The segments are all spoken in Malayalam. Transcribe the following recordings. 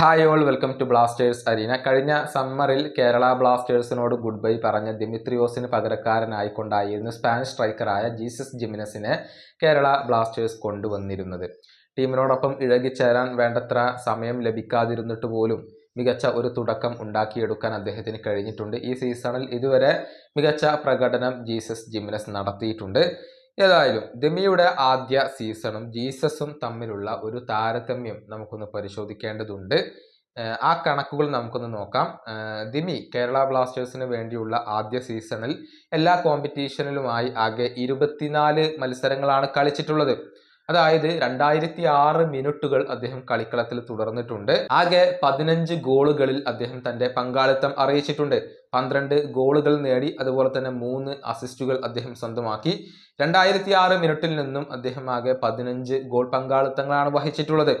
Hi all welcome to Blasters arena കഴിഞ്ഞ സമ്മറിൽ കേരള ബ്ലാസ്റ്റേഴ്സിനോട് ഗുഡ് ബൈ പറഞ്ഞ ദിമിത്രിയോസിന് പകരക്കാരനായിക്കൊണ്ടായിരുന്നു സ്പാനിഷ് സ്ട്രൈക്കറായ ജീസസ് ജിമിനസിനെ കേരള ബ്ലാസ്റ്റേഴ്സ് കൊണ്ടുവന്നിരുന്നത്. ടീമിനോടൊപ്പം ഇഴകിച്ചേരാൻ വേണ്ടത്ര സമയം ലഭിക്കാതിരുന്നിട്ട് പോലും മികച്ച ഒരു തുടക്കം ഉണ്ടാക്കിയെടുക്കാൻ അദ്ദേഹത്തിന് കഴിഞ്ഞിട്ടുണ്ട്. ഈ സീസണിൽ ഇതുവരെ മികച്ച പ്രകടനം ജീസസ് ജിമിനസ് നടത്തിയിട്ടുണ്ട്. ഏതായാലും ദമിയുടെ ആദ്യ സീസണും ജീസസും തമ്മിലുള്ള ഒരു താരതമ്യം നമുക്കൊന്ന് പരിശോധിക്കേണ്ടതുണ്ട്. ആ കണക്കുകൾ നമുക്കൊന്ന് നോക്കാം. ദിമി കേരള ബ്ലാസ്റ്റേഴ്സിന് വേണ്ടിയുള്ള ആദ്യ സീസണിൽ എല്ലാ കോമ്പറ്റീഷനിലുമായി ആകെ ഇരുപത്തിനാല് മത്സരങ്ങളാണ് കളിച്ചിട്ടുള്ളത്. അതായത് രണ്ടായിരത്തി ആറ് മിനിറ്റുകൾ അദ്ദേഹം കളിക്കളത്തിൽ തുടർന്നിട്ടുണ്ട്. ആകെ പതിനഞ്ച് ഗോളുകളിൽ അദ്ദേഹം തന്റെ പങ്കാളിത്തം അറിയിച്ചിട്ടുണ്ട്. പന്ത്രണ്ട് ഗോളുകൾ നേടി അതുപോലെ തന്നെ മൂന്ന് അസിസ്റ്റുകൾ അദ്ദേഹം സ്വന്തമാക്കി. രണ്ടായിരത്തി ആറ് മിനിറ്റിൽ നിന്നും അദ്ദേഹം ആകെ പതിനഞ്ച് ഗോൾ പങ്കാളിത്തങ്ങളാണ് വഹിച്ചിട്ടുള്ളത്.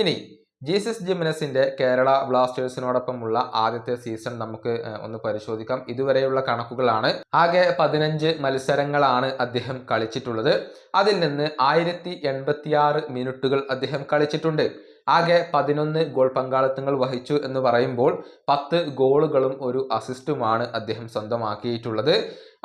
ഇനി ജീസസ് ജിമിനസിന്റെ കേരള ബ്ലാസ്റ്റേഴ്സിനോടൊപ്പമുള്ള ആദ്യത്തെ സീസൺ നമുക്ക് ഒന്ന് പരിശോധിക്കാം. ഇതുവരെയുള്ള കണക്കുകളാണ്. ആകെ പതിനഞ്ച് മത്സരങ്ങളാണ് അദ്ദേഹം കളിച്ചിട്ടുള്ളത്. അതിൽ നിന്ന് ആയിരത്തി എൺപത്തിയാറ് മിനിറ്റുകൾ അദ്ദേഹം കളിച്ചിട്ടുണ്ട്. ആകെ പതിനൊന്ന് ഗോൾ പങ്കാളിത്തങ്ങൾ വഹിച്ചു എന്ന് പറയുമ്പോൾ പത്ത് ഗോളുകളും ഒരു അസിസ്റ്റുമാണ് അദ്ദേഹം സ്വന്തമാക്കിയിട്ടുള്ളത്.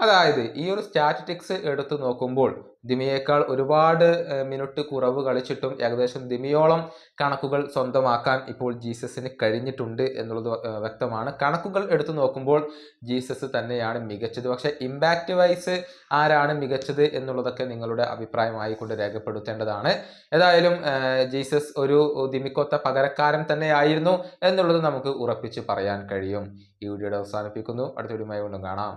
അതായത് ഈ ഒരു സ്റ്റാറ്റിസ്റ്റിക്സ് എടുത്തു നോക്കുമ്പോൾ ദിമിയേക്കാൾ ഒരുപാട് മിനിറ്റ് കുറവ് കളിച്ചിട്ടും ഏകദേശം ദിമിയോളം കണക്കുകൾ സ്വന്തമാക്കാൻ ഇപ്പോൾ ജീസസിന് കഴിഞ്ഞിട്ടുണ്ട് എന്നുള്ളത് വ്യക്തമാണ്. കണക്കുകൾ എടുത്തു നോക്കുമ്പോൾ ജീസസ് തന്നെയാണ് മികച്ചത്. പക്ഷേ ഇമ്പാക്റ്റ് വൈസ് ആരാണ് മികച്ചത് എന്നുള്ളതൊക്കെ നിങ്ങളുടെ അഭിപ്രായമായി കൊണ്ട് രേഖപ്പെടുത്തേണ്ടതാണ്. ഏതായാലും ജീസസ് ഒരു ദിമിക്കൊത്ത പകരക്കാരൻ തന്നെയായിരുന്നു എന്നുള്ളത് നമുക്ക് ഉറപ്പിച്ച് പറയാൻ കഴിയും. ഈ വീഡിയോയുടെ അവസാനിപ്പിക്കുന്നു. അടുത്ത വീഡിയോയുമായി വീണ്ടും കാണാം.